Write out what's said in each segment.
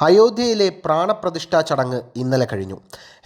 അയോധ്യയിലെ പ്രാണപ്രതിഷ്ഠാ ചടങ്ങ് ഇന്നലെ കഴിഞ്ഞു.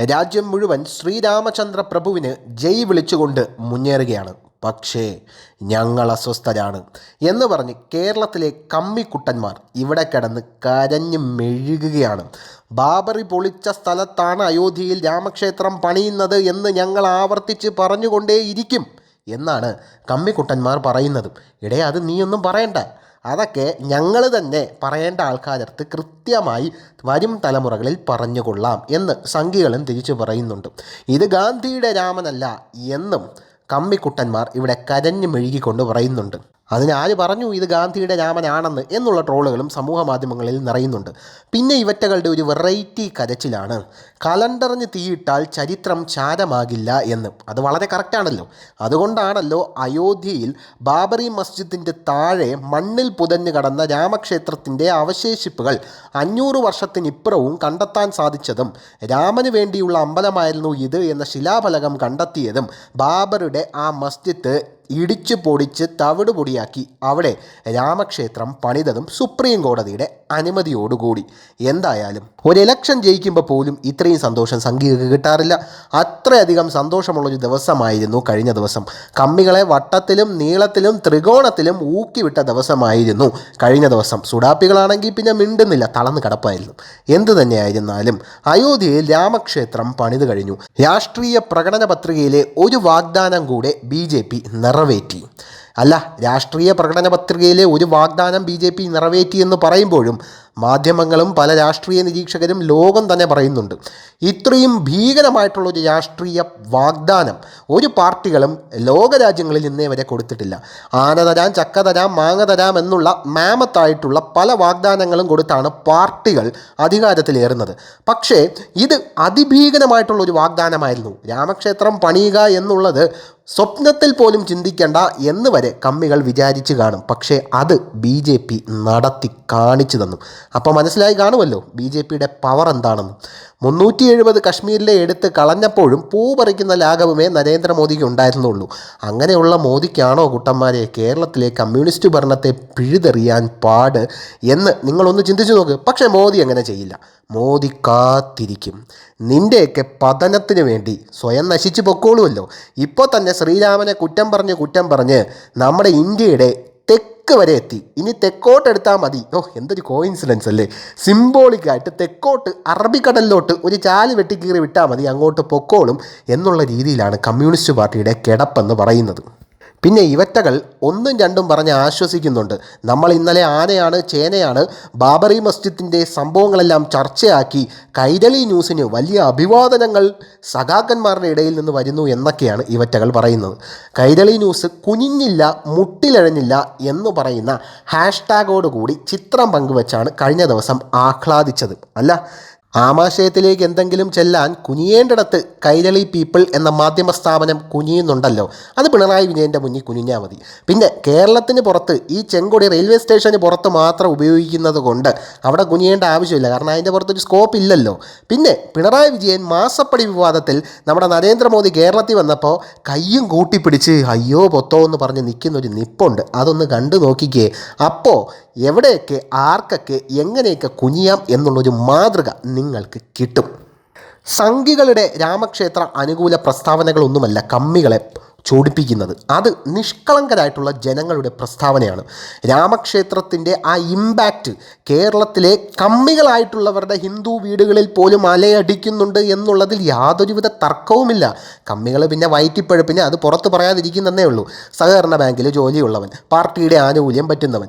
രാജ്യം മുഴുവൻ ശ്രീരാമചന്ദ്ര പ്രഭുവിന് ജയ് വിളിച്ചുകൊണ്ട് മുന്നേറുകയാണ്. പക്ഷേ ഞങ്ങൾ അസ്വസ്ഥരാണ് എന്ന് പറഞ്ഞ് കേരളത്തിലെ കമ്മിക്കുട്ടന്മാർ ഇവിടെ കിടന്ന് കരഞ്ഞു മെഴുകുകയാണ്. ബാബറി പൊളിച്ച സ്ഥലത്താണ് അയോധ്യയിൽ രാമക്ഷേത്രം പണിയുന്നത് എന്ന് ഞങ്ങൾ ആവർത്തിച്ച് പറഞ്ഞുകൊണ്ടേയിരിക്കും എന്നാണ് കമ്മിക്കുട്ടന്മാർ പറയുന്നത്. ഇടേ അത് നീയൊന്നും പറയണ്ട. അതൊക്കെ ഞങ്ങൾ തന്നെ പറയേണ്ട ആൾക്കാരടുത്ത് കൃത്യമായി വരും തലമുറകളിൽ പറഞ്ഞുകൊള്ളാം എന്ന് സംഘികളും തിരിച്ചു പറയുന്നുണ്ട്. ഇത് ഗാന്ധിയുടെ രാമനല്ല എന്നും കമ്മിക്കുട്ടന്മാർ ഇവിടെ കരഞ്ഞു മെഴുകിക്കൊണ്ട് പറയുന്നുണ്ട്. അതിന് ആര് പറഞ്ഞു ഇത് ഗാന്ധിയുടെ രാമനാണെന്ന് എന്നുള്ള ട്രോളുകളും സമൂഹ മാധ്യമങ്ങളിൽ നിറയുന്നുണ്ട്. പിന്നെ ഇവറ്റകളുടെ ഒരു വെറൈറ്റി കരച്ചിലാണ്. കലണ്ടറിന് തീയിട്ടാൽ ചരിത്രം ചാരമാകില്ല എന്ന്. അത് വളരെ കറക്റ്റാണല്ലോ അതുകൊണ്ടാണല്ലോ അയോധ്യയിൽ ബാബറി മസ്ജിദിന്റെ താഴെ മണ്ണിൽ പുതഞ്ഞു കടന്ന രാമക്ഷേത്രത്തിന്റെ അവശേഷിപ്പുകൾ അഞ്ഞൂറ് വർഷത്തിനിപ്പുറവും കണ്ടെത്താൻ സാധിച്ചതും രാമന് വേണ്ടിയുള്ള അമ്പലമായിരുന്നു ഇത് എന്ന ശിലാഫലകം കണ്ടെത്തിയതും ബാബറുടെ ആ മസ്ജിദ് ഇടിച്ചു പൊടിച്ച് തവിട് പൊടിയാക്കി അവിടെ രാമക്ഷേത്രം പണിതതും സുപ്രീം കോടതിയുടെ അനുമതിയോടുകൂടി. എന്തായാലും ഒരു ഇലക്ഷൻ ജയിക്കുമ്പോൾ പോലും ഇത്രയും സന്തോഷം സംഘികൾക്ക് കിട്ടാറില്ല. അത്രയധികം സന്തോഷമുള്ളൊരു ദിവസമായിരുന്നു കഴിഞ്ഞ ദിവസം. കമ്മികളെ വട്ടത്തിലും നീളത്തിലും ത്രികോണത്തിലും ഊക്കിവിട്ട ദിവസമായിരുന്നു കഴിഞ്ഞ ദിവസം. സുഡാപ്പികളാണെങ്കിൽ പിന്നെ മിണ്ടുന്നില്ല തളന്ന് കിടപ്പായിരുന്നു. എന്തു തന്നെയായിരുന്നാലും അയോധ്യയിൽ രാമക്ഷേത്രം പണിത് കഴിഞ്ഞു. രാഷ്ട്രീയ പ്രകടന പത്രികയിലെ ഒരു വാഗ്ദാനം കൂടെ ബി ജെ പി നിറവേറ്റി. അല്ല രാഷ്ട്രീയ പ്രകടന പത്രികയിലെ ഒരു വാഗ്ദാനം ബി ജെ പി നിറവേറ്റി എന്ന് പറയുമ്പോഴും മാധ്യമങ്ങളും പല രാഷ്ട്രീയ നിരീക്ഷകരും ലോകം തന്നെ പറയുന്നുണ്ട്. ഇത്രയും ഭീകരമായിട്ടുള്ള ഒരു രാഷ്ട്രീയ വാഗ്ദാനം ഒരു പാർട്ടികളും ലോകരാജ്യങ്ങളിൽ ഇന്നേ വരെ കൊടുത്തിട്ടില്ല. ആന തരാം ചക്ക തരാം മാങ്ങ തരാം എന്നുള്ള മാമത്തായിട്ടുള്ള പല വാഗ്ദാനങ്ങളും കൊടുത്താണ് പാർട്ടികൾ അധികാരത്തിലേറുന്നത്. പക്ഷേ ഇത് അതിഭീകരമായിട്ടുള്ള ഒരു വാഗ്ദാനമായിരുന്നു. രാമക്ഷേത്രം പണിയുക എന്നുള്ളത് സ്വപ്നത്തിൽ പോലും ചിന്തിക്കേണ്ട എന്ന് വരെ കമ്മികൾ വിചാരിച്ച് കാണും. പക്ഷേ അത് ബി ജെ പി നടത്തി കാണിച്ചു തന്നു. അപ്പോൾ മനസ്സിലായി കാണുമല്ലോ ബി ജെ പിയുടെ പവർ എന്താണെന്ന്. മുന്നൂറ്റി എഴുപത് കശ്മീരിലെ എടുത്ത് കളഞ്ഞപ്പോഴും പൂ പറിക്കുന്ന ലാഘവമേ നരേന്ദ്രമോദിക്ക് ഉണ്ടായിരുന്നുള്ളൂ. അങ്ങനെയുള്ള മോദിക്കാണോ കുട്ടന്മാരെ കേരളത്തിലെ കമ്മ്യൂണിസ്റ്റ് ഭരണത്തെ പിഴുതെറിയാൻ പാട് എന്ന് നിങ്ങളൊന്ന് ചിന്തിച്ചു നോക്ക്. പക്ഷേ മോദി അങ്ങനെ ചെയ്യില്ല. മോദി കാത്തിരിക്കും. നിന്റെയൊക്കെ പതനത്തിന് വേണ്ടി സ്വയം നശിച്ചു പൊക്കോളുമല്ലോ ഇപ്പോൾ തന്നെ ശ്രീരാമനെ കുറ്റം പറഞ്ഞ് കുറ്റം പറഞ്ഞ് നമ്മുടെ ഇന്ത്യയുടെ തെക്ക് വരെ എത്തി. ഇനി തെക്കോട്ട് എടുത്താൽ മതി. ഓ എന്തൊരു കോയിൻസിഡൻസ് അല്ലേ? സിംബോളിക്കായിട്ട് തെക്കോട്ട് അറബിക്കടലിലോട്ട് ഒരു ചാൽ വെട്ടിക്കീറി വിട്ടാൽ മതി. അങ്ങോട്ട് പൊക്കോളും എന്നുള്ള രീതിയിലാണ് കമ്മ്യൂണിസ്റ്റ് പാർട്ടിയുടെ കിടപ്പെന്ന് പറയുന്നത്. പിന്നെ ഇവറ്റകൾ ഒന്നും രണ്ടും പറഞ്ഞ് ആശ്വസിക്കുന്നുണ്ട്. നമ്മൾ ഇന്നലെ ആനയാണ് ചേനയാണ് ബാബറി മസ്ജിദിന്റെ സംഭവങ്ങളെല്ലാം ചർച്ചയാക്കി കൈരളി ന്യൂസിന് വലിയ അഭിവാദനങ്ങൾ സഖാക്കന്മാരുടെ ഇടയിൽ നിന്ന് വരുന്നു എന്നൊക്കെയാണ് ഇവറ്റകൾ പറയുന്നത്. കൈരളി ന്യൂസ് കുനിഞ്ഞില്ല മുട്ടിലഴഞ്ഞില്ല എന്ന് പറയുന്ന ഹാഷ്ടാഗോട് കൂടി ചിത്രം പങ്കുവച്ചാണ് കഴിഞ്ഞ ദിവസം ആഹ്ലാദിച്ചത്. അല്ല ആമാശയത്തിലേക്ക് എന്തെങ്കിലും ചെല്ലാൻ കുനിയേണ്ടടത്ത് കൈരളി പീപ്പിൾ എന്ന മാധ്യമ സ്ഥാപനം കുനിയുന്നുണ്ടല്ലോ. അത് പിണറായി വിജയന്റെ മുന്നിൽ കുനിഞ്ഞാൽ മതി. പിന്നെ കേരളത്തിന് പുറത്ത് ഈ ചെങ്കൊടി റെയിൽവേ സ്റ്റേഷന് പുറത്ത് മാത്രം ഉപയോഗിക്കുന്നത് കൊണ്ട് അവിടെ കുനിയേണ്ട ആവശ്യമില്ല. കാരണം അതിന്റെ പുറത്തൊരു സ്കോപ്പ് ഇല്ലല്ലോ. പിന്നെ പിണറായി വിജയൻ മാസപ്പടി വിവാദത്തിൽ നമ്മുടെ നരേന്ദ്രമോദി കേരളത്തിൽ വന്നപ്പോൾ കയ്യും കൂട്ടിപ്പിടിച്ച് അയ്യോ പൊത്തോ എന്ന് പറഞ്ഞ് നിൽക്കുന്ന ഒരു നിപ്പുണ്ട്. അതൊന്ന് കണ്ടു നോക്കിക്കേ. അപ്പോൾ എവിടെയൊക്കെ ആർക്കൊക്കെ എങ്ങനെയൊക്കെ കുനിയാം എന്നുള്ളൊരു മാതൃക നിങ്ങൾക്ക് കിട്ടും. സംഘികളുടെ രാമക്ഷേത്ര അനുകൂല പ്രസ്താവനകളൊന്നുമല്ല കമ്മികളെ ചോടിപ്പിക്കുന്നത്. അത് നിഷ്കളങ്കരായിട്ടുള്ള ജനങ്ങളുടെ പ്രസ്താവനയാണ്. രാമക്ഷേത്രത്തിന്റെ ആ ഇമ്പാക്റ്റ് കേരളത്തിലെ കമ്മികളായിട്ടുള്ളവരുടെ ഹിന്ദു വീടുകളിൽ പോലും അലയടിക്കുന്നുണ്ട് എന്നുള്ളതിൽ യാതൊരുവിധ തർക്കവുമില്ല. കമ്മികൾ പിന്നെ വയറ്റിപ്പഴുപ്പിന് അത് പുറത്ത് പറയാതിരിക്കുന്നതേ ഉള്ളൂ. സഹകരണ ബാങ്കിൽ ജോലിയുള്ളവൻ പാർട്ടിയുടെ ആനുകൂല്യം പറ്റുന്നവൻ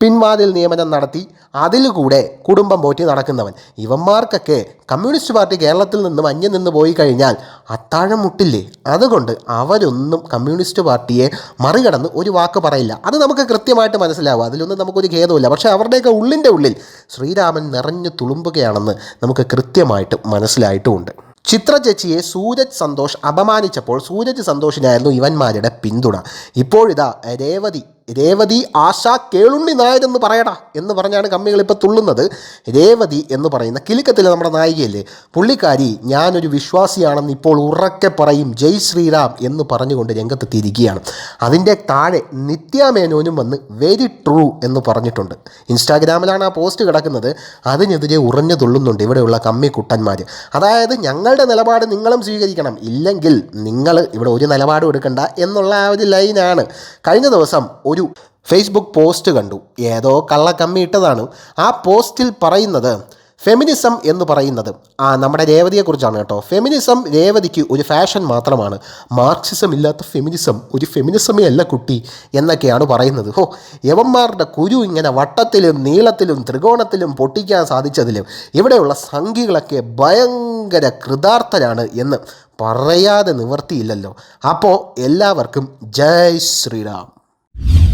പിൻവാതിൽ നിയമനം നടത്തി അതിലൂടെ കുടുംബം പോറ്റി നടക്കുന്നവൻ. ഇവന്മാർക്കൊക്കെ കമ്മ്യൂണിസ്റ്റ് പാർട്ടി കേരളത്തിൽ നിന്നും അന്യം നിന്ന് പോയി കഴിഞ്ഞാൽ അത്താഴം മുട്ടില്ലേ അതുകൊണ്ട് അവരൊന്നും കമ്മ്യൂണിസ്റ്റ് പാർട്ടിയെ മറികടന്ന് ഒരു വാക്ക് പറയില്ല. അത് നമുക്ക് കൃത്യമായിട്ട് മനസ്സിലാവും. അതിലൊന്നും നമുക്കൊരു ഖേദമില്ല പക്ഷേ അവരുടെയൊക്കെ ഉള്ളിന്റെ ഉള്ളിൽ ശ്രീരാമൻ നിറഞ്ഞു തുളുമ്പുകയാണെന്ന് നമുക്ക് കൃത്യമായിട്ട് മനസ്സിലായിട്ടുമുണ്ട് ചിത്ര ചേച്ചിയെ സൂരജ് സന്തോഷ് അപമാനിച്ചപ്പോൾ സൂരജ് സന്തോഷിനായിരുന്നു ഇവന്മാരുടെ പിന്തുണ. ഇപ്പോഴിതാ രേവതി രേവതി ആശ കേളുണ്ണി നായർ എന്ന് പറയടാ എന്ന് പറഞ്ഞാണ് കമ്മികൾ ഇപ്പോൾ തുള്ളുന്നത്. രേവതി എന്ന് പറയുന്ന കിലുക്കത്തിലെ നമ്മുടെ നായികയല്ലേ? പുള്ളിക്കാരി ഞാനൊരു വിശ്വാസിയാണെന്ന് ഇപ്പോൾ ഉറക്കെ പറയും ജയ് ശ്രീറാം എന്ന് പറഞ്ഞുകൊണ്ട് രംഗത്തെത്തിയിരിക്കുകയാണ്. അതിന്റെ താഴെ നിത്യാമേനോനും വന്ന് വെരി ട്രൂ എന്ന് പറഞ്ഞിട്ടുണ്ട്. ഇൻസ്റ്റാഗ്രാമിലാണ് ആ പോസ്റ്റ് കിടക്കുന്നത്. അതിനെതിരെ ഉറഞ്ഞു തുള്ളുന്നുണ്ട് ഇവിടെയുള്ള കമ്മി കുട്ടന്മാർ അതായത് ഞങ്ങളുടെ നിലപാട് നിങ്ങളും സ്വീകരിക്കണം. ഇല്ലെങ്കിൽ നിങ്ങൾ ഇവിടെ ഒരു നിലപാടും എടുക്കണ്ട എന്നുള്ള ആ ഒരു ലൈനാണ്. കഴിഞ്ഞ ദിവസം ഒരു ഫേസ്ബുക്ക് പോസ്റ്റ് കണ്ടു. ഏതോ കള്ളക്കമ്മി ഇട്ടതാണ്. ആ പോസ്റ്റിൽ പറയുന്നത് ഫെമിനിസം എന്ന് പറയുന്നത്. ആ നമ്മുടെ രേവതിയെക്കുറിച്ചാണ് കേട്ടോ. ഫെമിനിസം രേവതിക്ക് ഒരു ഫാഷൻ മാത്രമാണ്. മാർക്സിസം ഇല്ലാത്ത ഫെമിനിസം ഒരു ഫെമിനിസമേ അല്ല കുട്ടി എന്നൊക്കെയാണ് പറയുന്നത്. ഓ യവന്മാരുടെ കുരു ഇങ്ങനെ വട്ടത്തിലും നീളത്തിലും ത്രികോണത്തിലും പൊട്ടിക്കാൻ സാധിച്ചതിലും ഇവിടെയുള്ള സംഖ്യകളൊക്കെ ഭയങ്കര കൃതാർത്ഥരാണ് എന്ന് പറയാതെ നിവർത്തിയില്ലല്ലോ. അപ്പോൾ എല്ലാവർക്കും ജയ് ശ്രീറാം you